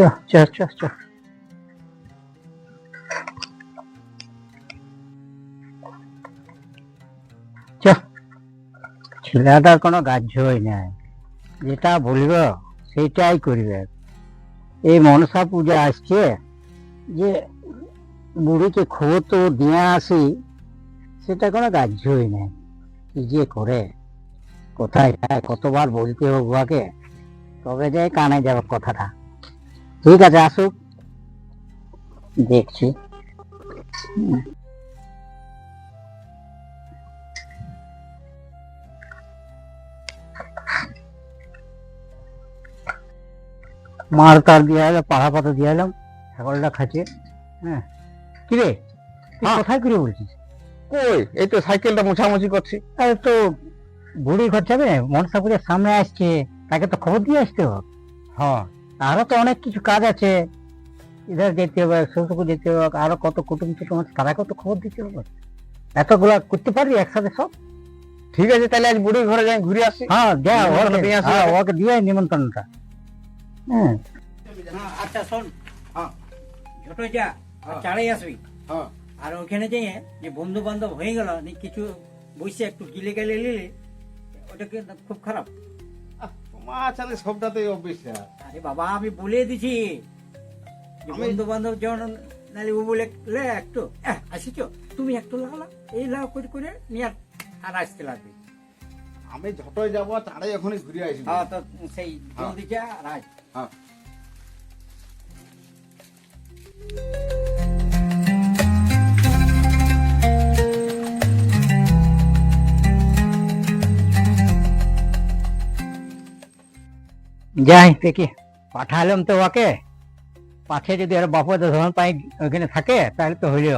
চ চ চ চ। ছেলেটার কোনো গাহ্যই নাই। যেটা বলব সেটাই করবে। এই মনসা পূজা আসছে যে বুড়িকে খবর তো দিয়ে আসি, সেটা কোনো গাহ্যই নাই। কি যে করে? কোথায় কতবার বলতে হোক তবে যাই কানে যাবে কথাটা। ঠিক আছে আসুক। দেখছি। মার তার দিয়ে এলাম পাড়া পাতা দিয়ে এলাম ছাগলটা খাচ্ছে। হ্যাঁ। কি রে তুই হ্যাঁ। কোথায় করে বলছিস? কই? এই তো সাইকেলটা মোছামুছি করছি। আরে তো বুড়ি ঘর যাবে? মনসা পূজার সামনে আসছে। তাকে তো খবর দিয়ে আসতে হবে। হ্যাঁ। আরও তো অনেক কিছু কাজ আছে। ইধার যেতে হবে শ্বশুরকে যেতে হবে আরও কত কুটুম টুটুম আছে তারাকেও তো খবর দিতে হবে? এতগুলা করতে পারবি একসাথে সব? ঠিক আছে তাহলে আজ বুড়ির ঘরে যাই ঘুরে আসি। হ্যাঁ যা নিমন্ত্রণ ওকে দিয়ে আসি। হ্যাঁ, ওকে। দিয়ে নিমন্ত্রণটা। হ্যাঁ। আচ্ছা শোন। হ্যাঁ। ছোট যা হ্যাঁ। চাড়াই আসবি। হ্যাঁ। আর ওখানে যেয়ে যে বন্ধু বান্ধব হয়ে গেল নি কিছু বসে একটু গিলে গেলে নিলে ওটা কিন্তু খুব খারাপ। তোমার চালে সবটাতেই অভ্যাস আরে। বাবা আমি বলে দিছি। বন্ধু বান্ধব যেমন নালে ও বলে লে একটু আসিছ? তুমি একটু লাগালা এই লাগ করে করে নিয়ে আর- আর আসতে লাগবে। আমি ঝটই যাব চাড়াই এখনই ঘুরে আসবি হ্যাঁ তো সেই। জলদি যা আর আয়। হ্যাঁ। যাই, দেখি। পাঠালাম তো ওকে। পাঠিয়ে যদি আর বাপু ধরন পাই ওখানে থাকে, তাহলে তো হইল।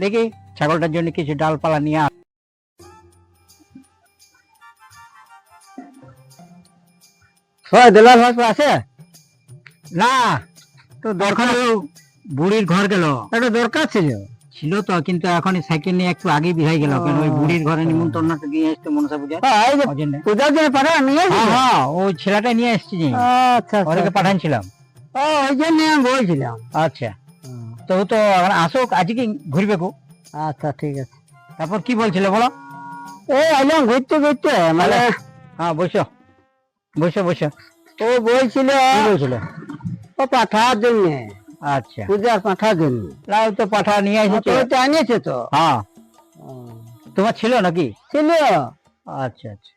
দেখি, ছাগলটার জন্য কিছু ডালপালা নিয়ে আস। দোলাল ভাই আছে? না, তো দরকার বুড়ির ঘর গেল। একটা দরকার ছিল। ছিল তো কিন্তু এখন সাইকেল নিয়ে একটু আগে বিহাই গেল কেন ওই বুড়ির ঘরে আসতে মনসা পূজা পূজার জন্য পাঠা নিয়ে হ্যাঁ হ্যাঁ ওই ছেলেটা নিয়ে এসছি আচ্ছা ওদেরকে পাঠাচ্ছিলাম ও ওই জন্য আমি বলছিলাম। আচ্ছা। তো তো আসুক আজকে ঘুরবে কো আচ্ছা ঠিক আছে। তারপর কি বলছিল বলো? এই আইলাম ঘুরতে ঘুরতে মানে হ্যাঁ বসো। বসো বসো। ও বলছিল বলছিল? ও পাঠার জন্য। আচ্ছা। পূজার পাঠার জন্য লাউ তো পাঠা নিয়ে এসেছে। তো আনিয়েছে তো। হ্যাঁ। তোমার ছিল নাকি? ছিল। আচ্ছা আচ্ছা।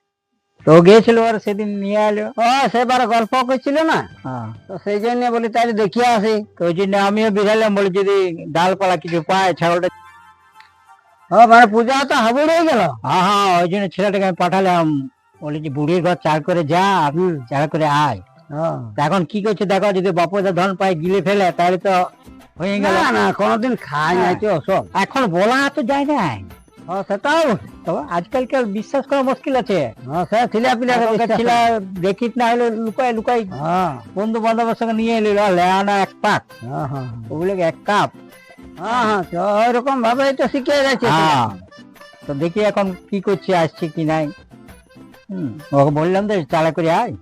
তো ও গিয়েছিল আর সেদিন নিয়ে এলো। ও সেবার গল্প করছিল না। হ্যাঁ। তো সেই জন্য বলি তাহলে দেখিয়ে আসি। তো ওই জন্য আমিও বিড়ালাম বলি যদি ডালপালা কিছু পায় ছাগলটা ও মানে পূজা তো হাবুড় হয়ে গেল। হ্যাঁ হ্যাঁ ওই জন্য ছেলেটাকে আমি পাঠালাম। বলি যে বুড়ির ঘর চার করে যা আর চার করে আয়। হ্যাঁ। এখন কি করছে দেখো যদি বাপদা ধন পায় গিলে ফেলে তাহলে তো হয়ে গেল। না কোনোদিন খাই নাই তো সব। এখন বলা তো যায় না। সেটাও তো আজকালকার বিশ্বাস করা মুশকিল আছে। হ্যাঁ ছিলা পিলা এখনকার দেখিত না হলে লুকাই লুকাই হ্যাঁ। বন্ধু বান্ধবের সঙ্গে নিয়ে লেয়ানা এক পাক। হ্যাঁ হ্যাঁ ওগুলো এক কাপ। হ্যাঁ হ্যাঁ ওইরকম ভাবে তো শিখে গেছে হ্যাঁ। তো দেখি এখন কি করছে আসছে কি নাই। হুম। ওকে বললাম তো চালা করে আয়।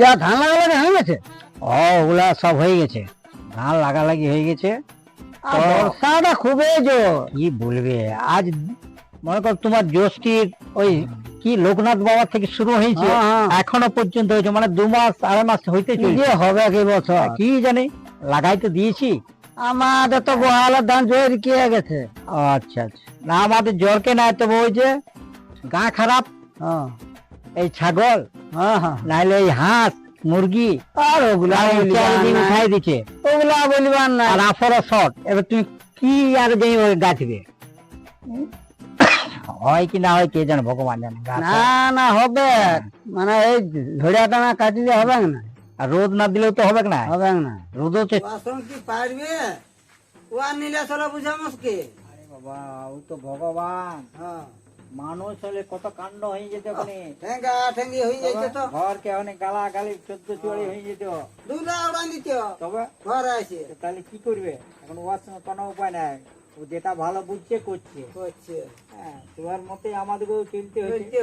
যা ধান লাগালে হয়ে গেছে ও ওগুলা সব হয়ে গেছে। ধান লাগালাগি হয়ে গেছে। বর্ষাটা খুবই জোর। কি বলবে? আজ মনে কর তোমার জ্যোষ্ঠীর ওই কি লোকনাথ বাবা থেকে শুরু হয়েছে হ্যাঁ, হ্যাঁ। এখনও পর্যন্ত হয়েছে মানে দু মাস আড়াই মাস হইতে চলছে। হবে কি বছর কি জানি লাগাই তো দিয়েছি। আমাদের তো গোহালের ধান জোর কি গেছে। আচ্ছা আচ্ছা। না আমাদের জ্বরকে না তবে ওই যে গা খারাপ। হ্যাঁ। এই ছাগল হ্যাঁ হ্যাঁ নাহলে এই হাঁস মুরগি আর ওগুলা নাই। উঠাই দিচ্ছে ওগুলা বলিবার না আর আফরও শর্ট এবার তুমি কি আর যে ওই গাছবে? হয় কি না হয় কে জানে ভগবান জানে না না হবে। মানে এই ঝড়িয়া টানা কাটিলে হবে না? আর রোদ না দিলেও তো হবে না? হবে না। রোদও কি পারবে ও আর নিলে চলো বুঝা মুশকিল আরে বাবা ও তো ভগবান। হ্যাঁ। মানুষ হলে কত কাণ্ড হয়ে যেত ওখানে ঠেঙ্গা ঠেঙ্গি হয়ে যাইছে তো ঘরকে অনেক গালা গালি চোদ্দ চুয়ারি হয়ে যেত। দুলা উড়ান দিত। তবে ঘর আছে। তাহলে কি করবে? এখন ওয়ার সঙ্গে কোনো উপায় নাই। ও যেটা ভালো বুঝছে করছে। করছে। হ্যাঁ তোমার মতে আমাদেরকেও চলতে হয়েছে?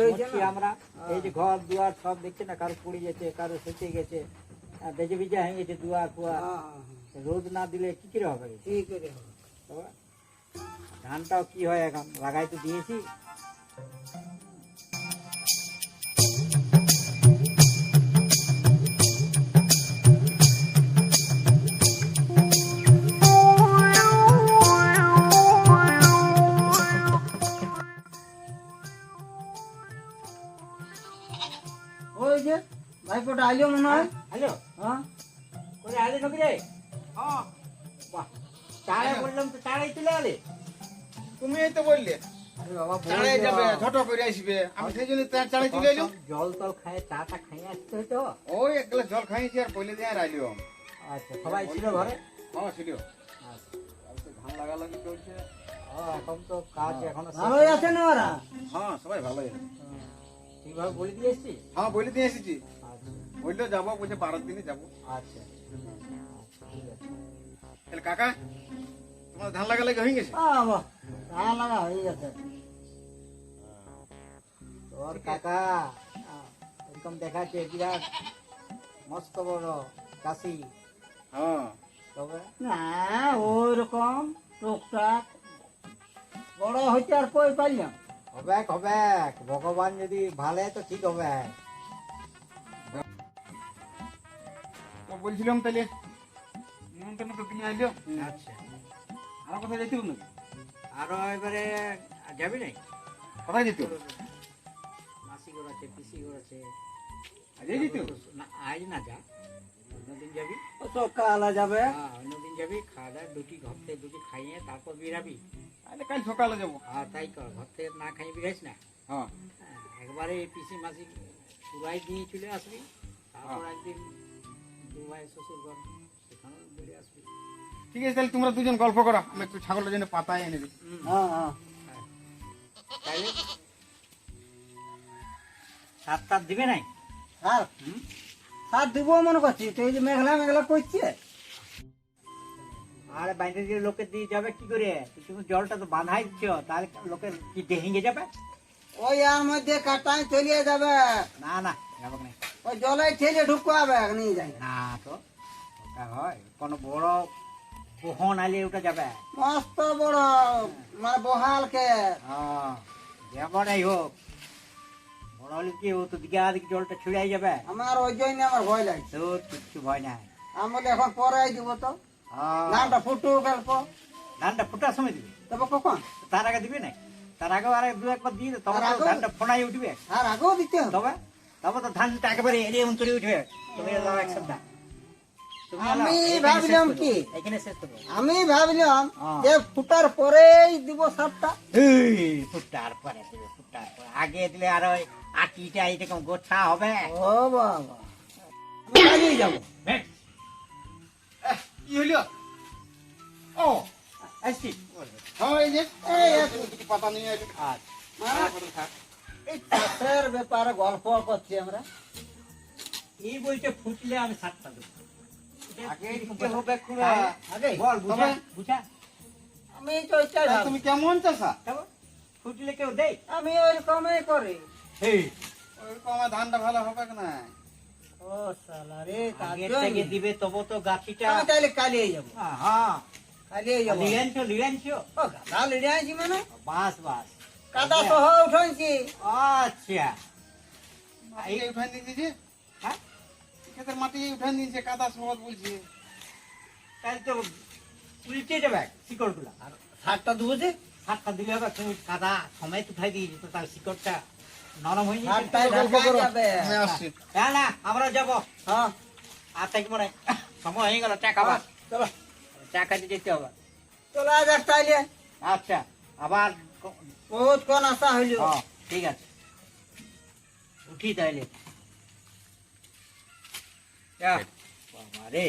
আমরা। হ্যাঁ। এই যে ঘর দুয়ার সব দেখছে না কারও পড়ে গেছে কারও সেচে গেছে। বেজে বেজে হয়ে গেছে দুয়ার ফুয়ার। হ্যাঁ, হ্যাঁ, হ্যাঁ। রোদ না দিলে কি করে হবে? ঠিক করে ধানটাও কি হয় এখন? লাগাই তো দিয়েছি। ওই যে ভাইপোটা আইলো মনে হয় হ্যালো হ্যাঁ করে আলে নবী রে হ্যাঁ বাহ চাড়ে বললাম তো চাড়াই তুলে আলে তুমি এই তো বললে আরে বাবা চাড়ে বলছো। যাবে ঝট করে আসবে। আমি সেই জন্য চাড়ে চলে এলাম। জল টল খায় চাটা খাই আসতে ওই এক গ্লাস জল খাইছি আর বলে দিয়ে আর আচ্ছা সবাই ছিল ঘরে? হ্যাঁ ছিল। আচ্ছা। ধান লাগালাগি চলছে। ও, এখন তো কাজ এখনও শেষ ভালোই আছে না ওরা? হ্যাঁ সবাই ভালোই হুম। ঠিকভাবে বলে দিয়ে এসছি হ্যাঁ বলে দিয়ে এসেছি। আচ্ছা। বলল যাব বলছে বারো দিনে যাব। আচ্ছা। আচ্ছা, আছে। তাহলে কাকা তোমার ধান লাগালাগি হয়ে গেছে? ধান লাগা হয়ে গেছে। তোর কাকা। এরকম দেখাচ্ছে বিরাট মস্ত বড় কাশি হ্যাঁ। তবে? না ওই রকম টুকটাক বড় হইতে আর কই পারলাম। হবে হবে ভগবান যদি ভালে তো ঠিক হবে। তো বলছিলাম তাহলে নিমন্ত্রণ তো তুমি আইলো। আচ্ছা। আমার কোথায় যেতে নাকি আরও এবারে যাবি নাই কোথায় যেতে হবে মাসি করেছে পিসি করেছে আজই যেতে না আজ না যা। অন্যদিন যাবি। সকালে যাবে। হ্যাঁ অন্যদিন যাবি খাওয়া দাওয়া দুটি ঘর থেকে দুটি খাইয়ে তারপর বেরাবি। তাহলে কাল সকালে যাব। আর তাই কর ঘর থেকে না খাইয়ে বেরাইস না। হ্যাঁ। হ্যাঁ, একবারে এই পিসি মাসি পুরাই দিয়ে চলে আসবি তারপর একদিন দুবাই শ্বশুর ঘর সেখানেও বেরিয়ে আসবি। ঠিক আছে তাহলে তোমরা দুজন গল্প করো আমি একটু ছাগলের জন্য পাতায় এনে দিই। হ্যাঁ হ্যাঁ। তাইলে সাত তাত দিবে নাই? আর সার দিব মনে করছি তো এই যে মেঘলা মেঘলা করছে। আর বাইরে দিয়ে লোকে দিয়ে যাবে কি করে? তুমি জলটা তো বাঁধাই দিচ্ছ তাহলে লোকের কি ডেহিঙ্গে যাবে? ওই আর মধ্যে কাটাই চলিয়ে যাবে। না না যাবে না। ওই জলে ঠেলে ঢুকাবে নিয়ে যায় না তো ওটা হয়। কোনো বড় বহন আলে ওটা যাবে। মস্ত বড় মানে বহালকে। হ্যাঁ যেমনই হোক। বড় হলে কি ও তো দিকে আদিকে জলটা ছিড়াই যাবে। আমার ওই জন্য আমার ভয় লাগছে। তো কিচ্ছু ভয় নাই। আমি বলি এখন পরে দিব তো। হ্যাঁ। ধানটা ফুটু গল্প ধানটা ফুটার সময় দিবি? তবে কখন? তার আগে দিবি না তার আগে আর দু একবার দিয়ে ধানটা ফোনাই উঠবে। আর আগেও দিতে হবে। তবে? তবে তো ধানটা একেবারে এরিয়ে উন্তরে উঠবে। তুমি এক সপ্তাহ। আমি ভাবলাম কি? আমি ভাবলাম। যে ফুটার পরেই দিব সারটা এই, ফুটার পরে দিবে ফুটার পরে। আগে দিলে আর ওই আটিটা এরকম গোছা হবে। ও বাবা। আমি যাব। কি হইল? ও আসছি। হ্যাঁ এই যে এই পাতা নিয়ে আচ্ছা। এই চাষের ব্যাপারে গল্প করছি আমরা। এই বইটা ফুটলে আমি সাতটা দেবো। আমি তো ওইটাই তা ভাবি। তুমি কেমন চাষা? ফুটলে কেউ দেয়? আমি ওইরকমই করি। ওইরকম ধানটা ভালো হবে না ও শালা রে তার থেকে দিবে তবু তো গাছিটা। আমি তাহলে কালিয়ে যাব। হ্যাঁ কালিয়ে যাব লিয়ানছো লিয়ানছো ও গাদা লিড়ে মানে? বাস বাস। কাদা সহ উঠাইছি আচ্ছা। মাটি উঠান হ্যাঁ? ক্ষেতের মাটি উঠান দিয়েছে কাদা সহজ বলছে। তাহলে তো উল্টে যাবে শিকড়গুলা। আর সারটা দেবো যে সাতটা দিলে হবে তুমি কাদা সময় উঠাই দিয়ে যেত তার শিকড়টা নরম হয়ে যাবে। আসছি। না না আমরা যাব। হ্যাঁ। আর তাই মনে সময় হয়ে গেল টাকা আবার চলো। টাকা দিয়ে যেতে হবে। চলো আজ এক তাইলে আচ্ছা আবার বহুত কোন আশা হইল। হ্যাঁ, ঠিক আছে। উঠি তাইলে যা, বাবা রে